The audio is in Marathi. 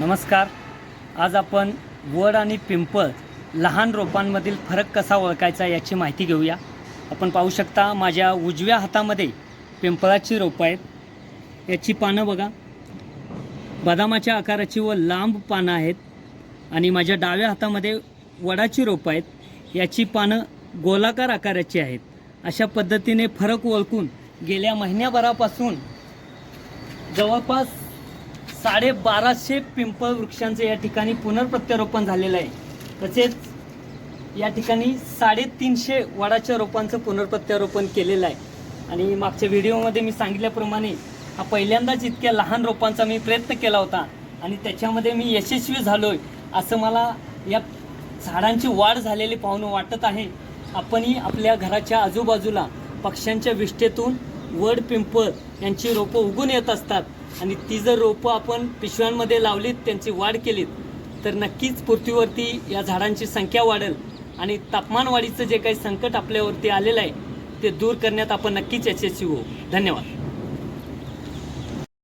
नमस्कार. आज आपण वड आणि पिंपळ लहान रोपांमधील फरक कसा ओळखायचा याची माहिती घेऊया. आपण पाहू शकता माझ्या उजव्या हातामध्ये पिंपळाची रोपं आहेत. याची पानं बघा. बदामाच्या आकाराची व लांब पानं आहेत आणि माझ्या डाव्या हातामध्ये वडाची रोपं आहेत. याची पानं गोलाकार आकाराची आहेत. अशा पद्धतीने फरक ओळखून गेल्या महिन्याभरापासून जवळपास साडेबाराशे पिंपळ वृक्षांचं या ठिकाणी पुनर्प्रत्यारोपण झालेलं आहे. तसेच या ठिकाणी साडेतीनशे वडाच्या रोपांचं पुनर्प्रत्यारोपण केलेलं आहे. आणि मागच्या व्हिडिओमध्ये मी सांगितल्याप्रमाणे हा पहिल्यांदाच इतक्या लहान रोपांचा मी प्रयत्न केला होता आणि त्याच्यामध्ये मी यशस्वी झालो आहे असं मला या झाडांची वाढ झालेली पाहून वाटत आहे. आपणही आपल्या घराच्या आजूबाजूला पक्ष्यांच्या विष्ठेतून वड पिंपळ यांची रोपं उगून येत असतात. आणि ती जर रोपं आपण पिशव्यांमध्ये लावलीत त्यांची वाढ केलीत तर नक्कीच पृथ्वीवरती या झाडांची संख्या वाढेल. आणि तापमानवाढीचं जे काही संकट आपल्यावरती आलेलं आहे ते दूर करण्यात आपण नक्कीच यशस्वी होऊ. धन्यवाद.